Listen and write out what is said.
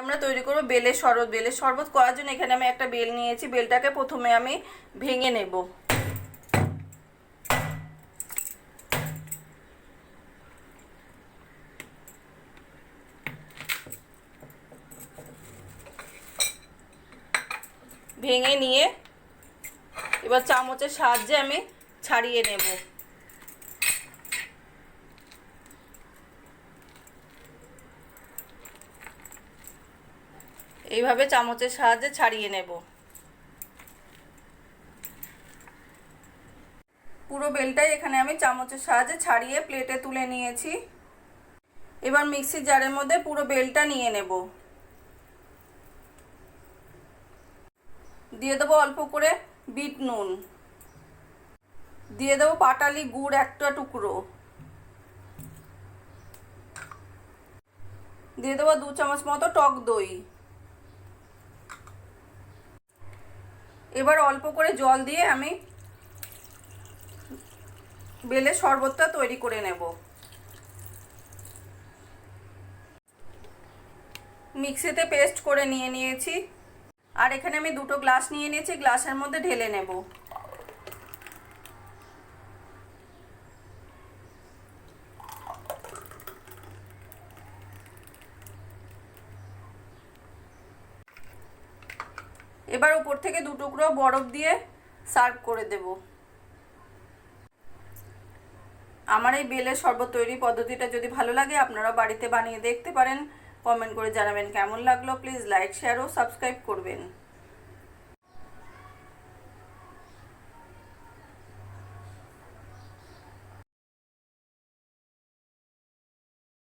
আমরা তৈরি করব বেলের শরবত বেলের শরবত করার জন্য এখানে আমি একটা বেল নিয়েছি। বেলটাকে প্রথমে আমি ভেঙে নেব। ভেঙে নিয়ে এবার চামচের সাহায্যে আমি ছাড়িয়ে নেব। এইভাবে চামচের সাহায্যে ছাড়িয়ে নেব। পুরো বেলটাই এখানে আমি চামচের সাহায্যে ছাড়িয়ে প্লেটে তুলে নিয়েছি। এবার মিক্সির জারের মধ্যে পুরো বেলটা নিয়ে নেব। দিয়ে দেবো অল্প করে বিট নুন। দিয়ে দেবো পাটালি গুড় একটা টুকরো। দিয়ে দেবো দু চামচ মতো টক দই। এবার অল্প করে জল দিয়ে আমি বেলে শরবতটা তৈরি করে নেব। মিক্সিতে পেস্ট করে নিয়ে নিয়েছি। আর এখানে আমি দুটো গ্লাস নিয়ে নিয়েছি, গ্লাসের মধ্যে ঢেলে নেব। এবার উপর থেকে দু টুকরো বরফ দিয়ে সার্ভ করে দেব। আমার এই বেলের শরবত তৈরি পদ্ধতিটা যদি ভালো লাগে আপনারা বাড়িতে বানিয়ে দেখতে পারেন। কমেন্ট করে জানাবেন কেমন লাগল। প্লিজ লাইক, শেয়ার ও সাবস্ক্রাইব করবেন।